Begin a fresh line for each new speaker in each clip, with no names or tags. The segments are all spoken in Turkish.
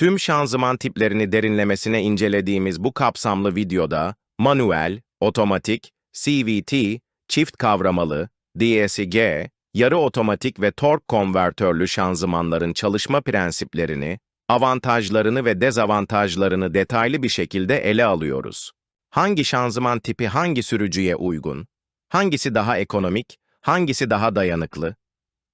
Tüm şanzıman tiplerini derinlemesine incelediğimiz bu kapsamlı videoda manuel, otomatik, CVT, çift kavramalı, DSG, yarı otomatik ve tork konvertörlü şanzımanların çalışma prensiplerini, avantajlarını ve dezavantajlarını detaylı bir şekilde ele alıyoruz. Hangi şanzıman tipi hangi sürücüye uygun? Hangisi daha ekonomik? Hangisi daha dayanıklı?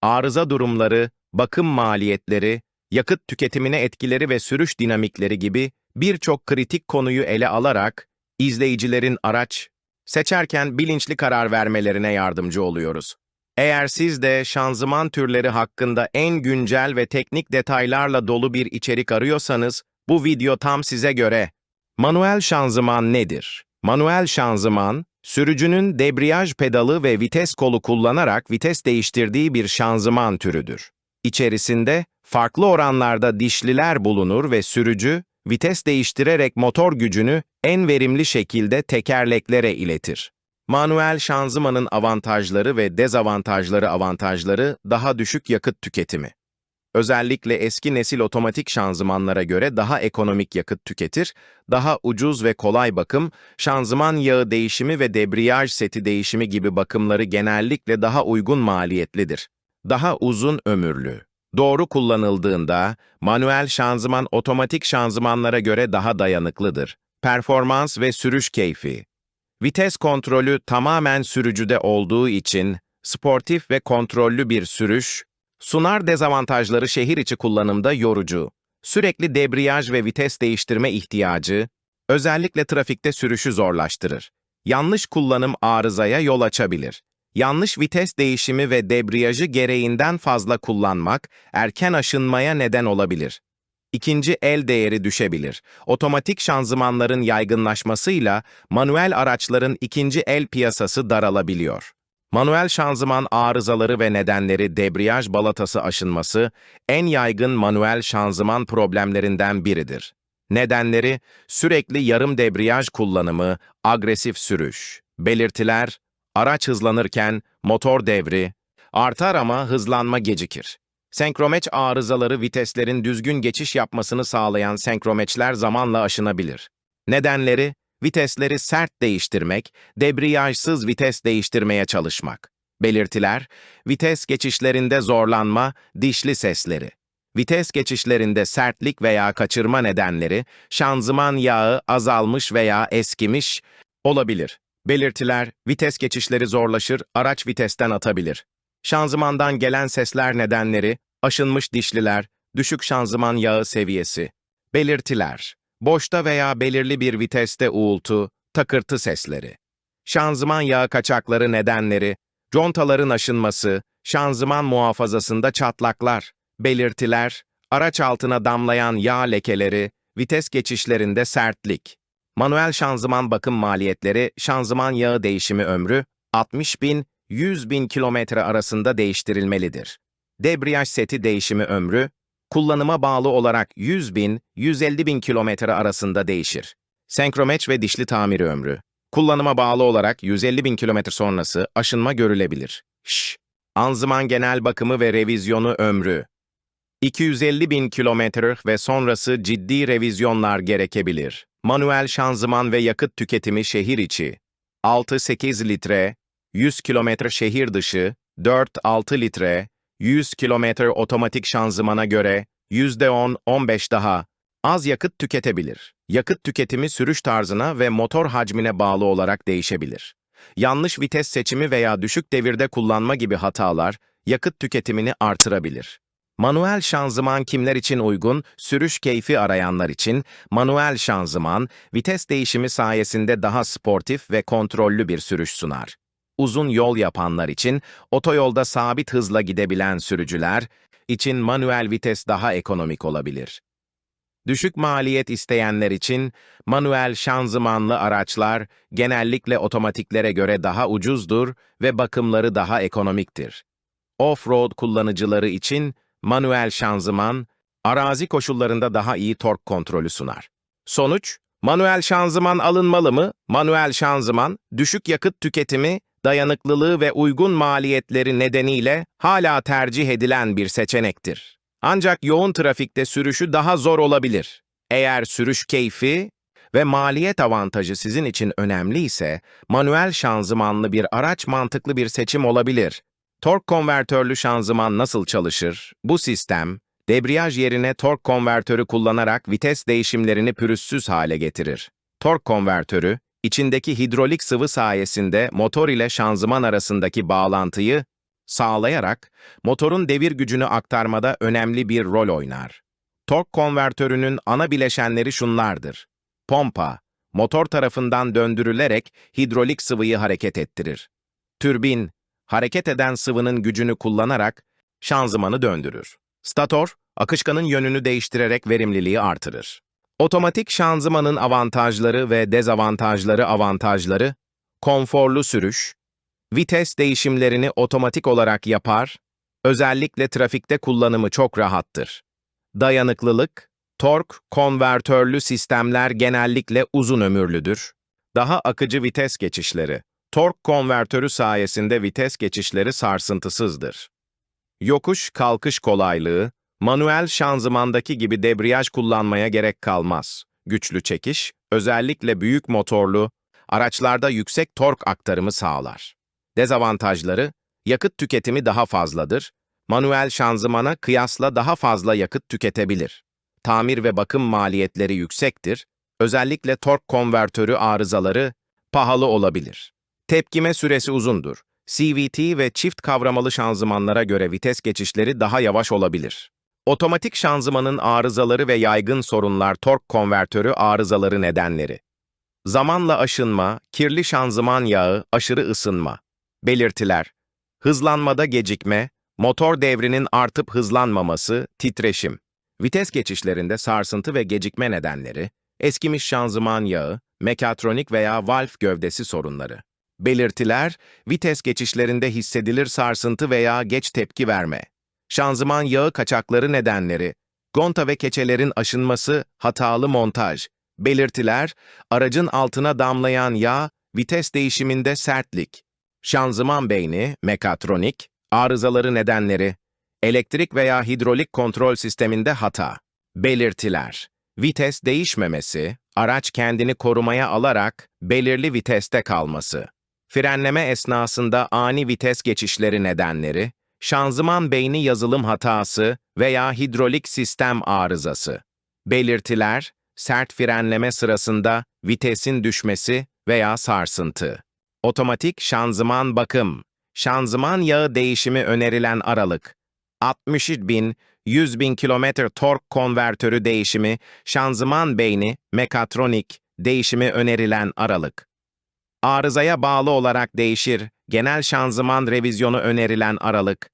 Arıza durumları, bakım maliyetleri, yakıt tüketimine etkileri ve sürüş dinamikleri gibi birçok kritik konuyu ele alarak izleyicilerin araç seçerken bilinçli karar vermelerine yardımcı oluyoruz. Eğer siz de şanzıman türleri hakkında en güncel ve teknik detaylarla dolu bir içerik arıyorsanız, bu video tam size göre. Manuel şanzıman nedir? Manuel şanzıman, sürücünün debriyaj pedalı ve vites kolu kullanarak vites değiştirdiği bir şanzıman türüdür. İçerisinde farklı oranlarda dişliler bulunur ve sürücü, vites değiştirerek motor gücünü en verimli şekilde tekerleklere iletir. Manuel şanzımanın avantajları ve dezavantajları avantajları daha düşük yakıt tüketimi. Özellikle eski nesil otomatik şanzımanlara göre daha ekonomik yakıt tüketir, daha ucuz ve kolay bakım, şanzıman yağı değişimi ve debriyaj seti değişimi gibi bakımları genellikle daha uygun maliyetlidir. Daha uzun ömürlü. Doğru kullanıldığında, manuel şanzıman otomatik şanzımanlara göre daha dayanıklıdır. Performans ve sürüş keyfi. Vites kontrolü tamamen sürücüde olduğu için sportif ve kontrollü bir sürüş, sunar dezavantajları şehir içi kullanımda yorucu, sürekli debriyaj ve vites değiştirme ihtiyacı, özellikle trafikte sürüşü zorlaştırır. Yanlış kullanım arızaya yol açabilir. Yanlış vites değişimi ve debriyajı gereğinden fazla kullanmak erken aşınmaya neden olabilir. İkinci el değeri düşebilir. Otomatik şanzımanların yaygınlaşmasıyla manuel araçların ikinci el piyasası daralabiliyor. Manuel şanzıman arızaları ve nedenleri debriyaj balatası aşınması en yaygın manuel şanzıman problemlerinden biridir. Nedenleri sürekli yarım debriyaj kullanımı, agresif sürüş. Belirtiler, araç hızlanırken motor devri artar ama hızlanma gecikir. Senkromeç arızaları viteslerin düzgün geçiş yapmasını sağlayan senkromeçler zamanla aşınabilir. Nedenleri, vitesleri sert değiştirmek, debriyajsız vites değiştirmeye çalışmak. Belirtiler, vites geçişlerinde zorlanma, dişli sesleri. Vites geçişlerinde sertlik veya kaçırma nedenleri, şanzıman yağı azalmış veya eskimiş olabilir. Belirtiler, vites geçişleri zorlaşır, araç vitesten atabilir. Şanzımandan gelen sesler nedenleri, aşınmış dişliler, düşük şanzıman yağı seviyesi. Belirtiler, boşta veya belirli bir viteste uğultu, takırtı sesleri. Şanzıman yağı kaçakları nedenleri, contaların aşınması, şanzıman muhafazasında çatlaklar. Belirtiler, araç altına damlayan yağ lekeleri, vites geçişlerinde sertlik. Manuel şanzıman bakım maliyetleri, şanzıman yağı değişimi ömrü 60 bin 100 bin kilometre arasında değiştirilmelidir. Debriyaj seti değişimi ömrü, kullanıma bağlı olarak 100 bin 150 bin kilometre arasında değişir. Senkromeç ve dişli tamiri ömrü, kullanıma bağlı olarak 150 bin kilometre sonrası aşınma görülebilir. Şş, anzıman genel bakımı ve revizyonu ömrü, 250 bin kilometre ve sonrası ciddi revizyonlar gerekebilir. Manuel şanzıman ve yakıt tüketimi şehir içi. 6-8 litre, 100 kilometre şehir dışı, 4-6 litre, 100 kilometre otomatik şanzımana göre %10-15 daha az yakıt tüketebilir. Yakıt tüketimi sürüş tarzına ve motor hacmine bağlı olarak değişebilir. Yanlış vites seçimi veya düşük devirde kullanma gibi hatalar yakıt tüketimini artırabilir. Manuel şanzıman kimler için uygun? Sürüş keyfi arayanlar için manuel şanzıman, vites değişimi sayesinde daha sportif ve kontrollü bir sürüş sunar. Uzun yol yapanlar için, otoyolda sabit hızla gidebilen sürücüler için manuel vites daha ekonomik olabilir. Düşük maliyet isteyenler için manuel şanzımanlı araçlar genellikle otomatiklere göre daha ucuzdur ve bakımları daha ekonomiktir. Off-road kullanıcıları için manuel şanzıman, arazi koşullarında daha iyi tork kontrolü sunar. Sonuç, manuel şanzıman alınmalı mı? Manuel şanzıman, düşük yakıt tüketimi, dayanıklılığı ve uygun maliyetleri nedeniyle hala tercih edilen bir seçenektir. Ancak yoğun trafikte sürüşü daha zor olabilir. Eğer sürüş keyfi ve maliyet avantajı sizin için önemli ise, manuel şanzımanlı bir araç mantıklı bir seçim olabilir. Tork konvertörlü şanzıman nasıl çalışır? Bu sistem, debriyaj yerine tork konvertörü kullanarak vites değişimlerini pürüzsüz hale getirir. Tork konvertörü, içindeki hidrolik sıvı sayesinde motor ile şanzıman arasındaki bağlantıyı sağlayarak motorun devir gücünü aktarmada önemli bir rol oynar. Tork konvertörünün ana bileşenleri şunlardır. Pompa, motor tarafından döndürülerek hidrolik sıvıyı hareket ettirir. Türbin, hareket eden sıvının gücünü kullanarak şanzımanı döndürür. Stator, akışkanın yönünü değiştirerek verimliliği artırır. Otomatik şanzımanın avantajları ve dezavantajları avantajları, konforlu sürüş, vites değişimlerini otomatik olarak yapar, özellikle trafikte kullanımı çok rahattır. Dayanıklılık, tork, konvertörlü sistemler genellikle uzun ömürlüdür. Daha akıcı vites geçişleri, tork konvertörü sayesinde vites geçişleri sarsıntısızdır. Yokuş kalkış kolaylığı, manuel şanzımandaki gibi debriyaj kullanmaya gerek kalmaz. Güçlü çekiş, özellikle büyük motorlu, araçlarda yüksek tork aktarımı sağlar. Dezavantajları, yakıt tüketimi daha fazladır, manuel şanzımana kıyasla daha fazla yakıt tüketebilir. Tamir ve bakım maliyetleri yüksektir, özellikle tork konvertörü arızaları pahalı olabilir. Tepkime süresi uzundur. CVT ve çift kavramalı şanzımanlara göre vites geçişleri daha yavaş olabilir. Otomatik şanzımanın arızaları ve yaygın sorunlar tork konvertörü arızaları nedenleri. Zamanla aşınma, kirli şanzıman yağı, aşırı ısınma. Belirtiler. Hızlanmada gecikme, motor devrinin artıp hızlanmaması, titreşim. Vites geçişlerinde sarsıntı ve gecikme nedenleri, eskimiş şanzıman yağı, mekatronik veya valf gövdesi sorunları. Belirtiler, vites geçişlerinde hissedilir sarsıntı veya geç tepki verme. Şanzıman yağı kaçakları nedenleri, gonta ve keçelerin aşınması, hatalı montaj. Belirtiler, aracın altına damlayan yağ, vites değişiminde sertlik. Şanzıman beyni, mekatronik, arızaları nedenleri, elektrik veya hidrolik kontrol sisteminde hata. Belirtiler, vites değişmemesi, araç kendini korumaya alarak belirli viteste kalması. Frenleme esnasında ani vites geçişleri nedenleri, şanzıman beyni yazılım hatası veya hidrolik sistem arızası. Belirtiler, sert frenleme sırasında vitesin düşmesi veya sarsıntı. Otomatik şanzıman bakım, şanzıman yağı değişimi önerilen aralık. 60 bin, 100 bin kilometre tork konvertörü değişimi, şanzıman beyni, mekatronik, değişimi önerilen aralık. Arızaya bağlı olarak değişir, genel şanzıman revizyonu önerilen aralık.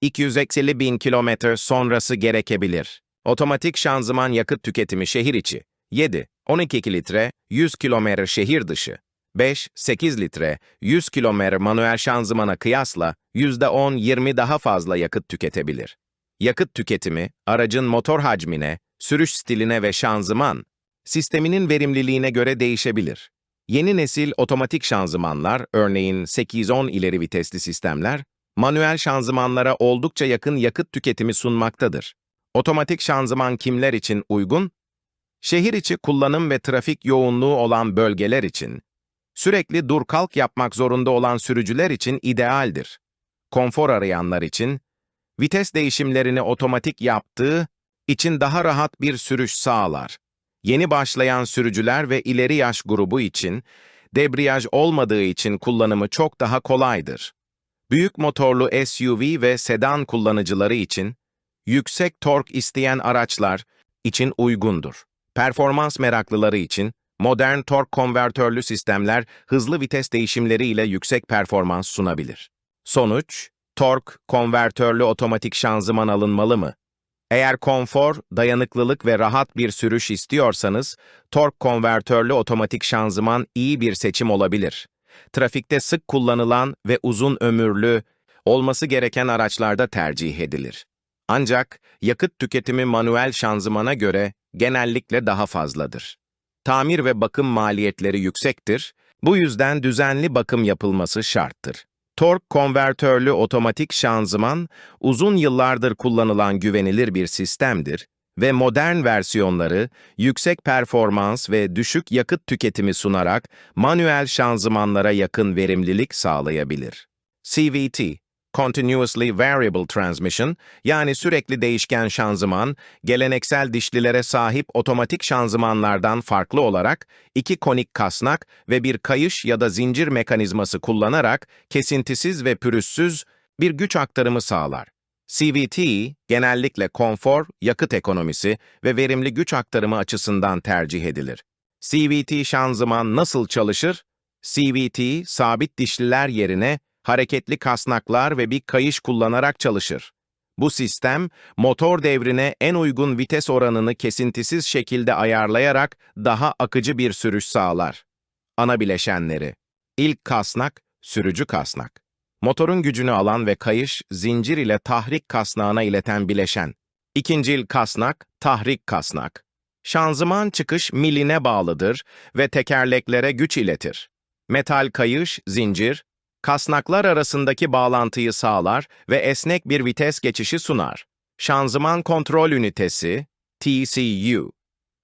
250 bin kilometre sonrası gerekebilir. Otomatik şanzıman yakıt tüketimi şehir içi. 7, 12 litre, 100 kilometre şehir dışı. 5-8 litre, 100 kilometre manuel şanzımana kıyasla %10-20 daha fazla yakıt tüketebilir. Yakıt tüketimi, aracın motor hacmine, sürüş stiline ve şanzıman, sisteminin verimliliğine göre değişebilir. Yeni nesil otomatik şanzımanlar, örneğin 8-10 ileri vitesli sistemler, manuel şanzımanlara oldukça yakın yakıt tüketimi sunmaktadır. Otomatik şanzıman kimler için uygun? Şehir içi kullanım ve trafik yoğunluğu olan bölgeler için, Sürekli dur kalk yapmak zorunda olan sürücüler için idealdir. Konfor arayanlar için, vites değişimlerini otomatik yaptığı için daha rahat bir sürüş sağlar. Yeni başlayan sürücüler ve ileri yaş grubu için, debriyaj olmadığı için kullanımı çok daha kolaydır. Büyük motorlu SUV ve sedan kullanıcıları için, yüksek tork isteyen araçlar için uygundur. Performans meraklıları için, Modern tork konvertörlü sistemler hızlı vites değişimleri ile yüksek performans sunabilir. Sonuç, tork konvertörlü otomatik şanzıman alınmalı mı? Eğer konfor, dayanıklılık ve rahat bir sürüş istiyorsanız, tork konvertörlü otomatik şanzıman iyi bir seçim olabilir. Trafikte sık kullanılan ve uzun ömürlü, olması gereken araçlarda tercih edilir. Ancak yakıt tüketimi manuel şanzımana göre genellikle daha fazladır tamir ve bakım maliyetleri yüksektir, bu yüzden düzenli bakım yapılması şarttır. Tork konvertörlü otomatik şanzıman, uzun yıllardır kullanılan güvenilir bir sistemdir ve modern versiyonları yüksek performans ve düşük yakıt tüketimi sunarak manuel şanzımanlara yakın verimlilik sağlayabilir. CVT, Continuously Variable Transmission, yani sürekli değişken şanzıman, geleneksel dişlilere sahip otomatik şanzımanlardan farklı olarak iki konik kasnak ve bir kayış ya da zincir mekanizması kullanarak kesintisiz ve pürüzsüz bir güç aktarımı sağlar. CVT, genellikle konfor, yakıt ekonomisi ve verimli güç aktarımı açısından tercih edilir. CVT şanzıman nasıl çalışır? CVT, sabit dişliler yerine hareketli kasnaklar ve bir kayış kullanarak çalışır. Bu sistem, motor devrine en uygun vites oranını kesintisiz şekilde ayarlayarak daha akıcı bir sürüş sağlar. Ana bileşenleri İlk kasnak, sürücü kasnak. Motorun gücünü alan ve kayış, zincir ile tahrik kasnağına ileten bileşen. İkincil kasnak, tahrik kasnak. Şanzıman çıkış miline bağlıdır ve tekerleklere güç iletir. Metal kayış, zincir, kasnaklar arasındaki bağlantıyı sağlar ve esnek bir vites geçişi sunar. Şanzıman kontrol ünitesi, TCU,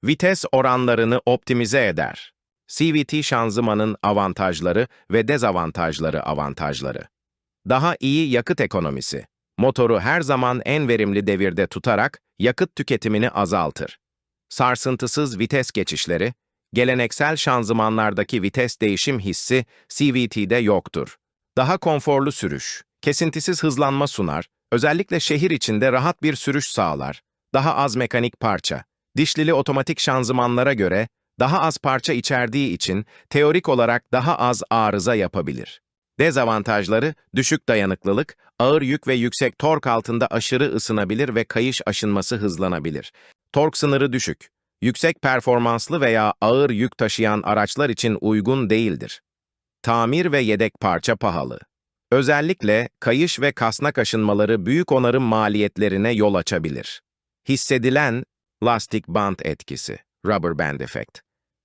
vites oranlarını optimize eder. CVT şanzımanın avantajları ve dezavantajları avantajları. Daha iyi yakıt ekonomisi. Motoru her zaman en verimli devirde tutarak yakıt tüketimini azaltır. Sarsıntısız vites geçişleri, geleneksel şanzımanlardaki vites değişim hissi CVT'de yoktur. Daha konforlu sürüş, kesintisiz hızlanma sunar, özellikle şehir içinde rahat bir sürüş sağlar. Daha az mekanik parça, dişlili otomatik şanzımanlara göre daha az parça içerdiği için teorik olarak daha az arıza yapabilir. Dezavantajları, düşük dayanıklılık, ağır yük ve yüksek tork altında aşırı ısınabilir ve kayış aşınması hızlanabilir. Tork sınırı düşük, yüksek performanslı veya ağır yük taşıyan araçlar için uygun değildir. Tamir ve yedek parça pahalı. Özellikle kayış ve kasnak aşınmaları büyük onarım maliyetlerine yol açabilir. Hissedilen lastik band etkisi, rubber band effect.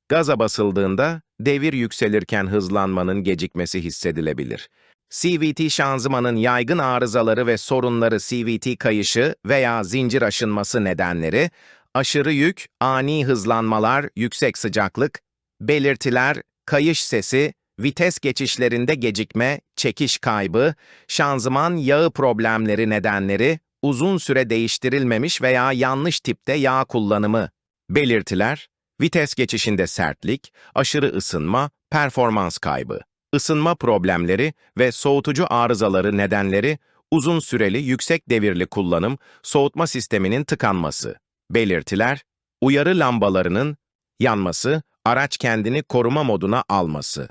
Gaza basıldığında devir yükselirken hızlanmanın gecikmesi hissedilebilir. CVT şanzımanın yaygın arızaları ve sorunları CVT kayışı veya zincir aşınması nedenleri, aşırı yük, ani hızlanmalar, yüksek sıcaklık, belirtiler, kayış sesi, vites geçişlerinde gecikme, çekiş kaybı, şanzıman yağı problemleri nedenleri, uzun süre değiştirilmemiş veya yanlış tipte yağ kullanımı. Belirtiler, vites geçişinde sertlik, aşırı ısınma, performans kaybı. Isınma problemleri ve soğutucu arızaları nedenleri, uzun süreli yüksek devirli kullanım, soğutma sisteminin tıkanması. Belirtiler, uyarı lambalarının yanması, araç kendini koruma moduna alması.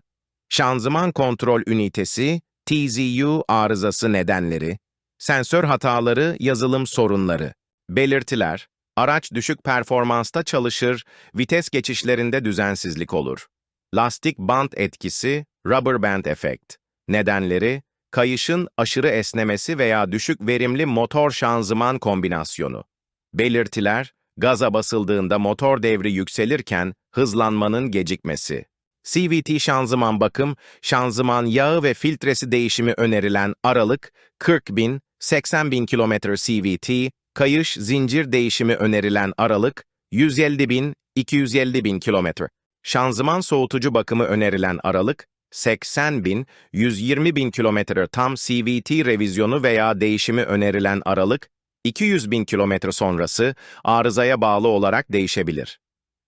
Şanzıman kontrol ünitesi, TZU arızası nedenleri, sensör hataları, yazılım sorunları, belirtiler, araç düşük performansta çalışır, vites geçişlerinde düzensizlik olur. Lastik bant etkisi, rubber band effect, nedenleri, kayışın aşırı esnemesi veya düşük verimli motor şanzıman kombinasyonu. Belirtiler, gaza basıldığında motor devri yükselirken hızlanmanın gecikmesi. CVT şanzıman bakım, şanzıman yağı ve filtresi değişimi önerilen aralık 40 bin, 80 bin kilometre CVT, kayış zincir değişimi önerilen aralık 150 bin, 250 bin kilometre. Şanzıman soğutucu bakımı önerilen aralık 80 bin, 120 bin kilometre tam CVT revizyonu veya değişimi önerilen aralık 200 bin kilometre sonrası arızaya bağlı olarak değişebilir.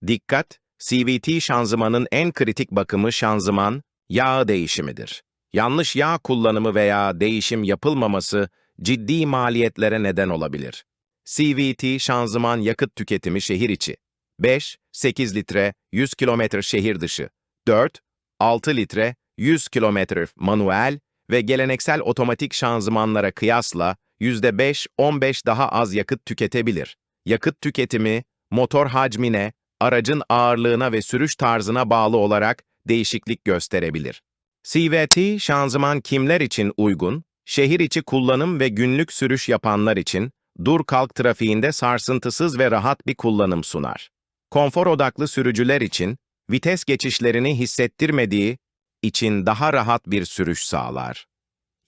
Dikkat! CVT şanzımanın en kritik bakımı şanzıman, yağ değişimidir. Yanlış yağ kullanımı veya değişim yapılmaması ciddi maliyetlere neden olabilir. CVT şanzıman yakıt tüketimi şehir içi. 5, 8 litre 100 kilometre şehir dışı. 4, 6 litre 100 kilometre manuel ve geleneksel otomatik şanzımanlara kıyasla %5-15 daha az yakıt tüketebilir. Yakıt tüketimi, motor hacmine, aracın ağırlığına ve sürüş tarzına bağlı olarak değişiklik gösterebilir. CVT şanzıman kimler için uygun? Şehir içi kullanım ve günlük sürüş yapanlar için dur kalk trafiğinde sarsıntısız ve rahat bir kullanım sunar. Konfor odaklı sürücüler için vites geçişlerini hissettirmediği için daha rahat bir sürüş sağlar.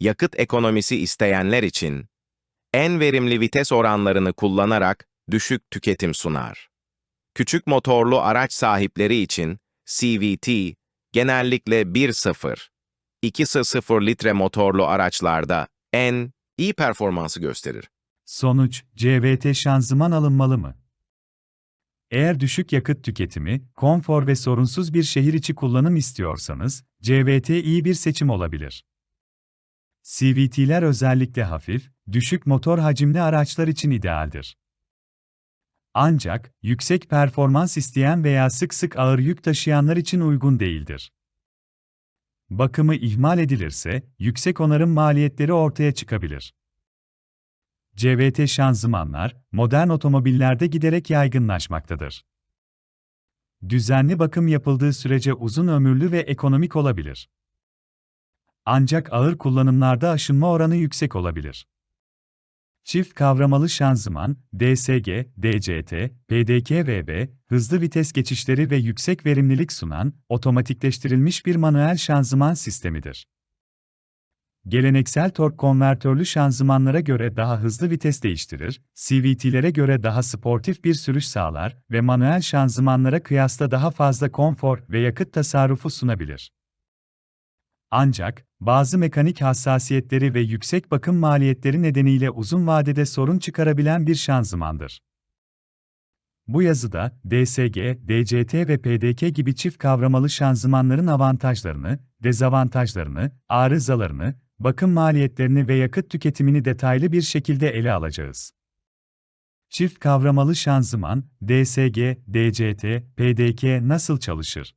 yakıt ekonomisi isteyenler için en verimli vites oranlarını kullanarak düşük tüketim sunar. Küçük motorlu araç sahipleri için CVT genellikle 1.0, 2.0 litre motorlu araçlarda en iyi performansı gösterir.
Sonuç, CVT şanzıman alınmalı mı? Eğer düşük yakıt tüketimi, konfor ve sorunsuz bir şehir içi kullanım istiyorsanız, CVT iyi bir seçim olabilir. CVT'ler özellikle hafif, düşük motor hacimli araçlar için idealdir. Ancak, yüksek performans isteyen veya sık sık ağır yük taşıyanlar için uygun değildir. Bakımı ihmal edilirse, yüksek onarım maliyetleri ortaya çıkabilir. CVT şanzımanlar, modern otomobillerde giderek yaygınlaşmaktadır. Düzenli bakım yapıldığı sürece uzun ömürlü ve ekonomik olabilir. Ancak ağır kullanımlarda aşınma oranı yüksek olabilir. Çift kavramalı şanzıman, DSG, DCT, PDK-VB, hızlı vites geçişleri ve yüksek verimlilik sunan, otomatikleştirilmiş bir manuel şanzıman sistemidir. Geleneksel tork konvertörlü şanzımanlara göre daha hızlı vites değiştirir, CVT'lere göre daha sportif bir sürüş sağlar ve manuel şanzımanlara kıyasla daha fazla konfor ve yakıt tasarrufu sunabilir. Ancak, bazı mekanik hassasiyetleri ve yüksek bakım maliyetleri nedeniyle uzun vadede sorun çıkarabilen bir şanzımandır. Bu yazıda, DSG, DCT ve PDK gibi çift kavramalı şanzımanların avantajlarını, dezavantajlarını, arızalarını, bakım maliyetlerini ve yakıt tüketimini detaylı bir şekilde ele alacağız. Çift kavramalı şanzıman, DSG, DCT, PDK nasıl çalışır?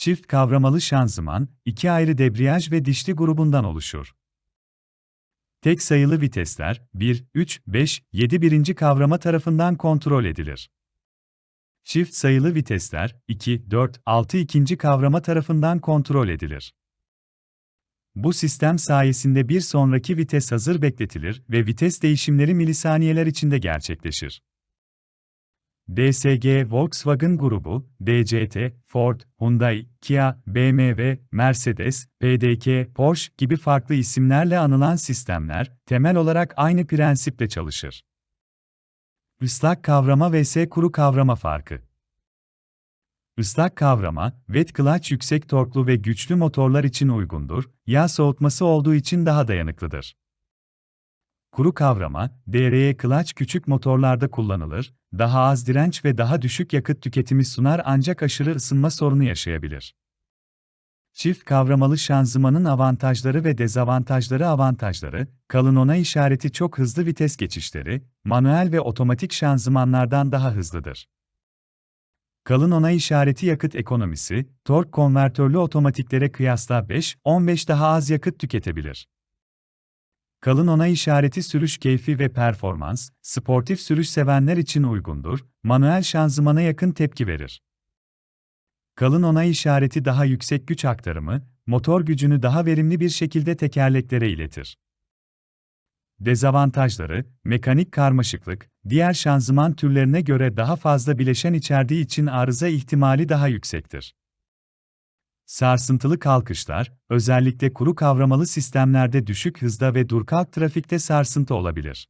Çift kavramalı şanzıman, iki ayrı debriyaj ve dişli grubundan oluşur. Tek sayılı vitesler 1, 3, 5, 7 birinci kavrama tarafından kontrol edilir. Çift sayılı vitesler 2, 4, 6 ikinci kavrama tarafından kontrol edilir. Bu sistem sayesinde bir sonraki vites hazır bekletilir ve vites değişimleri milisaniyeler içinde gerçekleşir. DSG Volkswagen grubu, DCT, Ford, Hyundai, Kia, BMW, Mercedes, PDK, Porsche gibi farklı isimlerle anılan sistemler, temel olarak aynı prensiple çalışır. Islak kavrama vs kuru kavrama farkı Islak kavrama, wet clutch yüksek torklu ve güçlü motorlar için uygundur, yağ soğutması olduğu için daha dayanıklıdır. Kuru kavrama, DRE clutch küçük motorlarda kullanılır, daha az direnç ve daha düşük yakıt tüketimi sunar ancak aşırı ısınma sorunu yaşayabilir. Çift kavramalı şanzımanın avantajları ve dezavantajları avantajları, kalın ona işareti çok hızlı vites geçişleri, manuel ve otomatik şanzımanlardan daha hızlıdır. Kalın onay işareti yakıt ekonomisi, tork konvertörlü otomatiklere kıyasla 5-15 daha az yakıt tüketebilir. Kalın onay işareti sürüş keyfi ve performans, sportif sürüş sevenler için uygundur, manuel şanzımana yakın tepki verir. Kalın onay işareti daha yüksek güç aktarımı, motor gücünü daha verimli bir şekilde tekerleklere iletir. Dezavantajları, mekanik karmaşıklık, diğer şanzıman türlerine göre daha fazla bileşen içerdiği için arıza ihtimali daha yüksektir. Sarsıntılı kalkışlar, özellikle kuru kavramalı sistemlerde düşük hızda ve durkalk trafikte sarsıntı olabilir.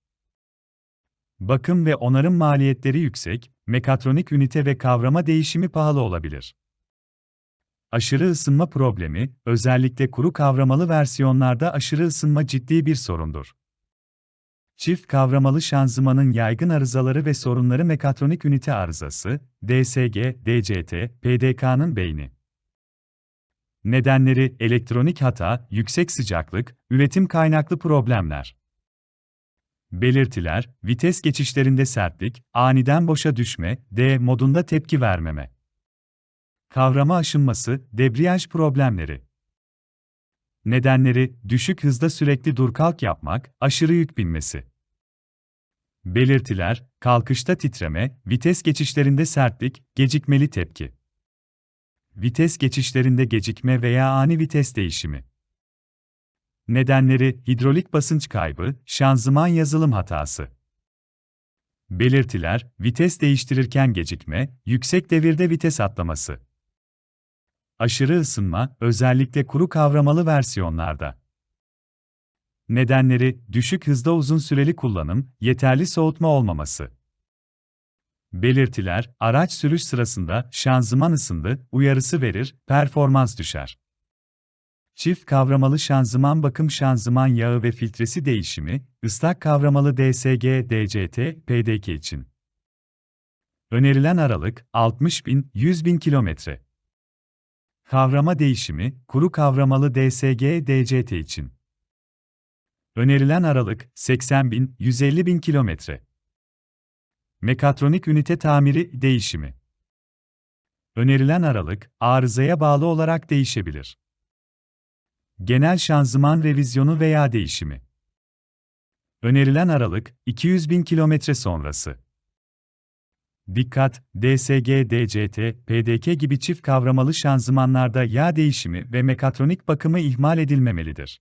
Bakım ve onarım maliyetleri yüksek, mekatronik ünite ve kavrama değişimi pahalı olabilir. Aşırı ısınma problemi, özellikle kuru kavramalı versiyonlarda aşırı ısınma ciddi bir sorundur. Çift kavramalı şanzımanın yaygın arızaları ve sorunları mekatronik ünite arızası, DSG, DCT, PDK'nın beyni. Nedenleri elektronik hata, yüksek sıcaklık, üretim kaynaklı problemler. Belirtiler, vites geçişlerinde sertlik, aniden boşa düşme, D modunda tepki vermeme. Kavrama aşınması, debriyaj problemleri. Nedenleri, düşük hızda sürekli dur kalk yapmak, aşırı yük binmesi. Belirtiler, kalkışta titreme, vites geçişlerinde sertlik, gecikmeli tepki. Vites geçişlerinde gecikme veya ani vites değişimi. Nedenleri hidrolik basınç kaybı, şanzıman yazılım hatası. Belirtiler, vites değiştirirken gecikme, yüksek devirde vites atlaması. Aşırı ısınma, özellikle kuru kavramalı versiyonlarda. Nedenleri, düşük hızda uzun süreli kullanım, yeterli soğutma olmaması. Belirtiler, araç sürüş sırasında şanzıman ısındı, uyarısı verir, performans düşer. Çift kavramalı şanzıman bakım şanzıman yağı ve filtresi değişimi, ıslak kavramalı DSG, DCT, PDK için. Önerilen aralık 60 bin, 100 bin kilometre. Kavrama değişimi, kuru kavramalı DSG, DCT için. Önerilen aralık 80 bin, 150 bin kilometre. Mekatronik ünite tamiri değişimi. Önerilen aralık arızaya bağlı olarak değişebilir. Genel şanzıman revizyonu veya değişimi. Önerilen aralık 200 bin kilometre sonrası. Dikkat! DSG, DCT, PDK gibi çift kavramalı şanzımanlarda yağ değişimi ve mekatronik bakımı ihmal edilmemelidir.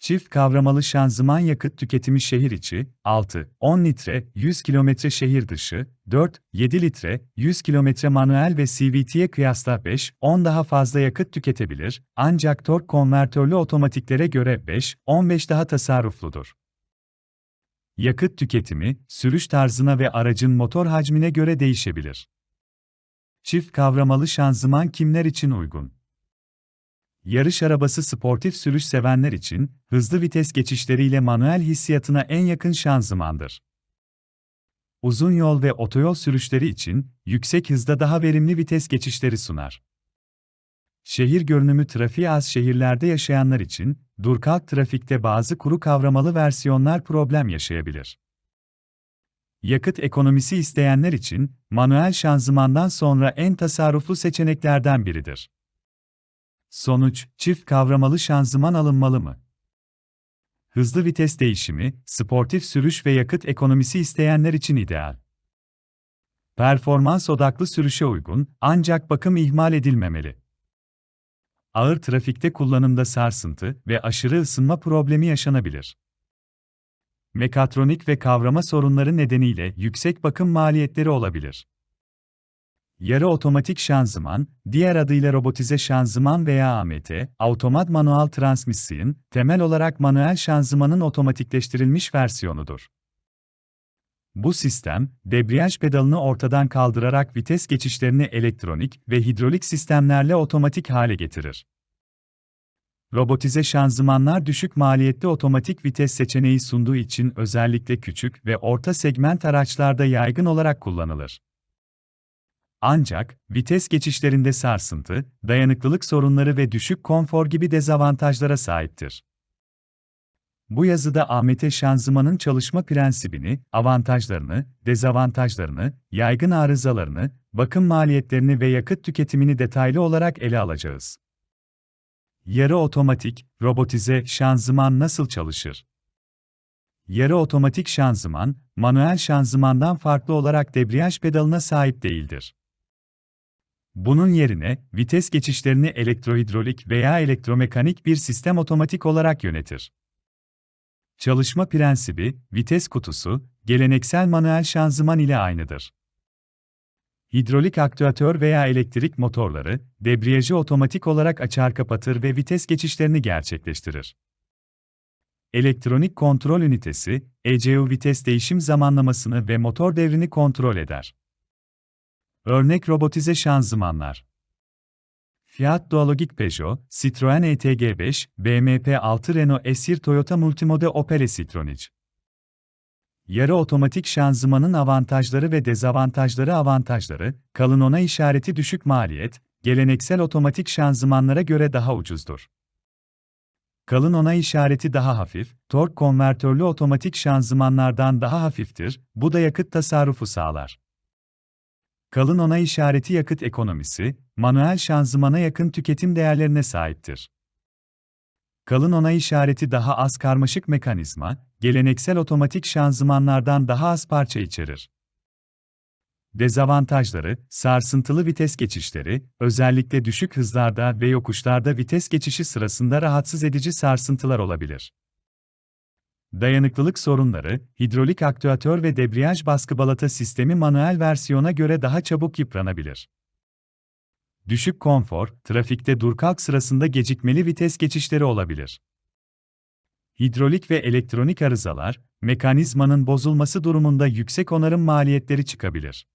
Çift kavramalı şanzıman yakıt tüketimi şehir içi 6, 10 litre 100 kilometre şehir dışı 4, 7 litre 100 kilometre manuel ve CVT'ye kıyasla 5, 10 daha fazla yakıt tüketebilir ancak tork konvertörlü otomatiklere göre 5, 15 daha tasarrufludur. Yakıt tüketimi, sürüş tarzına ve aracın motor hacmine göre değişebilir. Çift kavramalı şanzıman kimler için uygun? Yarış arabası sportif sürüş sevenler için, hızlı vites geçişleriyle manuel hissiyatına en yakın şanzımandır. Uzun yol ve otoyol sürüşleri için, yüksek hızda daha verimli vites geçişleri sunar. Şehir görünümü trafiği az şehirlerde yaşayanlar için, dur-kalk trafikte bazı kuru kavramalı versiyonlar problem yaşayabilir. Yakıt ekonomisi isteyenler için, manuel şanzımandan sonra en tasarruflu seçeneklerden biridir. Sonuç, çift kavramalı şanzıman alınmalı mı? Hızlı vites değişimi, sportif sürüş ve yakıt ekonomisi isteyenler için ideal. Performans odaklı sürüşe uygun, ancak bakım ihmal edilmemeli. Ağır trafikte kullanımda sarsıntı ve aşırı ısınma problemi yaşanabilir. Mekatronik ve kavrama sorunları nedeniyle yüksek bakım maliyetleri olabilir. Yarı otomatik şanzıman, diğer adıyla robotize şanzıman veya AMT, Automat Manual Transmission, temel olarak manuel şanzımanın otomatikleştirilmiş versiyonudur. Bu sistem, debriyaj pedalını ortadan kaldırarak vites geçişlerini elektronik ve hidrolik sistemlerle otomatik hale getirir. Robotize şanzımanlar düşük maliyetli otomatik vites seçeneği sunduğu için özellikle küçük ve orta segment araçlarda yaygın olarak kullanılır. Ancak, vites geçişlerinde sarsıntı, dayanıklılık sorunları ve düşük konfor gibi dezavantajlara sahiptir. Bu yazıda AMT şanzımanın çalışma prensibini, avantajlarını, dezavantajlarını, yaygın arızalarını, bakım maliyetlerini ve yakıt tüketimini detaylı olarak ele alacağız. Yarı otomatik, robotize şanzıman nasıl çalışır? Yarı otomatik şanzıman, manuel şanzımandan farklı olarak debriyaj pedalına sahip değildir. Bunun yerine, vites geçişlerini elektrohidrolik veya elektromekanik bir sistem otomatik olarak yönetir. Çalışma prensibi, vites kutusu, geleneksel manuel şanzıman ile aynıdır. Hidrolik aktüatör veya elektrik motorları, debriyajı otomatik olarak açar kapatır ve vites geçişlerini gerçekleştirir. Elektronik kontrol ünitesi, ECU vites değişim zamanlamasını ve motor devrini kontrol eder. Örnek robotize şanzımanlar. Fiat Dualogik Peugeot, Citroen ETG5, BMW 6 Renault Esir Toyota Multimode Opel e-Citronic. Yarı otomatik şanzımanın avantajları ve dezavantajları avantajları, kalın ona işareti düşük maliyet, geleneksel otomatik şanzımanlara göre daha ucuzdur. Kalın ona işareti daha hafif, tork konvertörlü otomatik şanzımanlardan daha hafiftir, bu da yakıt tasarrufu sağlar. Kalın onay işareti yakıt ekonomisi, manuel şanzımana yakın tüketim değerlerine sahiptir. Kalın onay işareti daha az karmaşık mekanizma, geleneksel otomatik şanzımanlardan daha az parça içerir. Dezavantajları, sarsıntılı vites geçişleri, özellikle düşük hızlarda ve yokuşlarda vites geçişi sırasında rahatsız edici sarsıntılar olabilir. Dayanıklılık sorunları, hidrolik aktüatör ve debriyaj baskı balata sistemi manuel versiyona göre daha çabuk yıpranabilir. Düşük konfor, trafikte dur kalk sırasında gecikmeli vites geçişleri olabilir. Hidrolik ve elektronik arızalar, mekanizmanın bozulması durumunda yüksek onarım maliyetleri çıkabilir.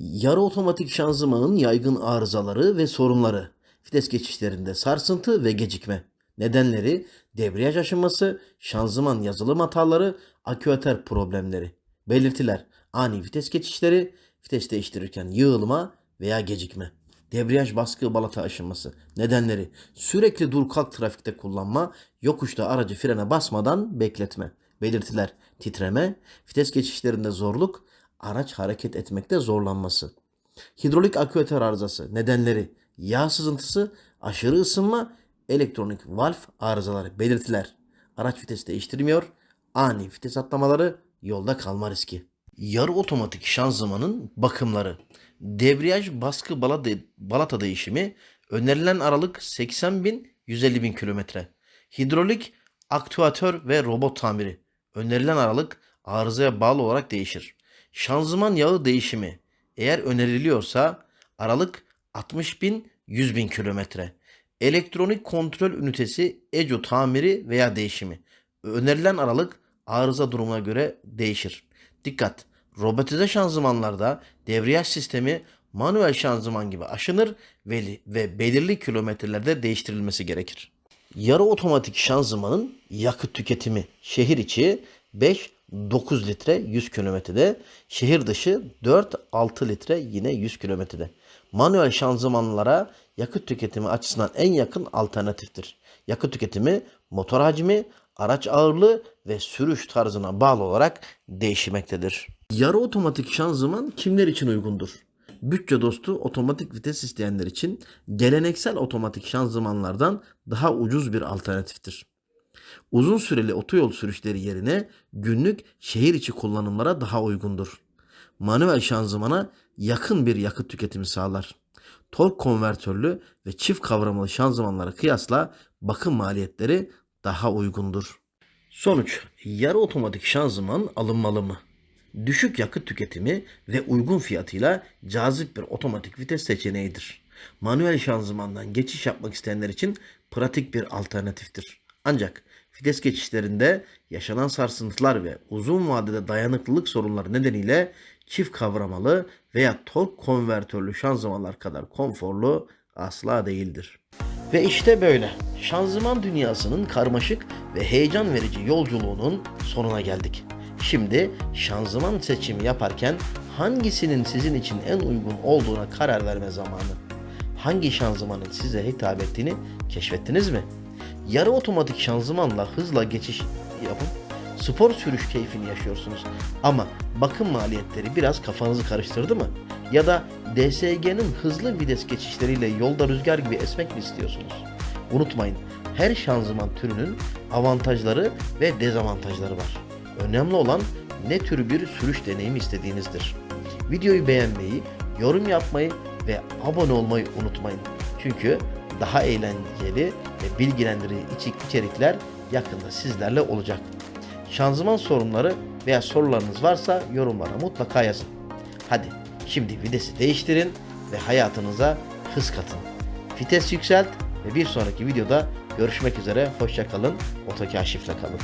Yarı otomatik şanzımanın yaygın arızaları ve sorunları. Vites geçişlerinde sarsıntı ve gecikme. Nedenleri debriyaj aşınması, şanzıman yazılım hataları, aküatör problemleri. Belirtiler ani vites geçişleri, vites değiştirirken yığılma veya gecikme. Debriyaj baskı balata aşınması. Nedenleri sürekli dur kalk trafikte kullanma, yokuşta aracı frene basmadan bekletme. Belirtiler titreme, vites geçişlerinde zorluk, araç hareket etmekte zorlanması. Hidrolik aküatör arızası nedenleri yağ sızıntısı, aşırı ısınma, elektronik valf arızaları belirtiler. Araç vites değiştirmiyor, ani vites atlamaları, yolda kalma riski. Yarı otomatik şanzımanın bakımları. Debriyaj baskı balata, değişimi önerilen aralık 80 bin 150 bin kilometre. Hidrolik aktüatör ve robot tamiri önerilen aralık arızaya bağlı olarak değişir. Şanzıman yağı değişimi eğer öneriliyorsa aralık 60 bin 100 bin kilometre. Elektronik kontrol ünitesi ECO tamiri veya değişimi. Önerilen aralık arıza durumuna göre değişir. Dikkat! Robotize şanzımanlarda debriyaj sistemi manuel şanzıman gibi aşınır ve, ve belirli kilometrelerde değiştirilmesi gerekir. Yarı otomatik şanzımanın yakıt tüketimi şehir içi 5-9 litre 100 kilometrede, şehir dışı 4-6 litre yine 100 kilometrede. Manuel şanzımanlara yakıt tüketimi açısından en yakın alternatiftir. Yakıt tüketimi motor hacmi, araç ağırlığı ve sürüş tarzına bağlı olarak değişmektedir. Yarı otomatik şanzıman kimler için uygundur? Bütçe dostu otomatik vites isteyenler için geleneksel otomatik şanzımanlardan daha ucuz bir alternatiftir. Uzun süreli otoyol sürüşleri yerine günlük şehir içi kullanımlara daha uygundur. Manuel şanzımana yakın bir yakıt tüketimi sağlar. Tork konvertörlü ve çift kavramalı şanzımanlara kıyasla bakım maliyetleri daha uygundur. Sonuç, yarı otomatik şanzıman alınmalı mı? Düşük yakıt tüketimi ve uygun fiyatıyla cazip bir otomatik vites seçeneğidir. Manuel şanzımandan geçiş yapmak isteyenler için pratik bir alternatiftir. Ancak vites geçişlerinde yaşanan sarsıntılar ve uzun vadede dayanıklılık sorunları nedeniyle çift kavramalı veya tork konvertörlü şanzımanlar kadar konforlu asla değildir. Ve işte böyle. Şanzıman dünyasının karmaşık ve heyecan verici yolculuğunun sonuna geldik. Şimdi şanzıman seçimi yaparken hangisinin sizin için en uygun olduğuna karar verme zamanı. Hangi şanzımanın size hitap ettiğini keşfettiniz mi? Yarı otomatik şanzımanla hızla geçiş yapıp spor sürüş keyfini yaşıyorsunuz. Ama bakım maliyetleri biraz kafanızı karıştırdı mı? Ya da DSG'nin hızlı vites geçişleriyle yolda rüzgar gibi esmek mi istiyorsunuz? Unutmayın, her şanzıman türünün avantajları ve dezavantajları var. Önemli olan ne tür bir sürüş deneyimi istediğinizdir. Videoyu beğenmeyi, yorum yapmayı ve abone olmayı unutmayın. Çünkü daha eğlenceli ve bilgilendirici içerikler yakında sizlerle olacak. Şanzıman sorunları veya sorularınız varsa yorumlara mutlaka yazın. Hadi şimdi vitesi değiştirin ve hayatınıza hız katın. Vites yükselt ve bir sonraki videoda görüşmek üzere. Hoşçakalın. Otokaşifle kalın.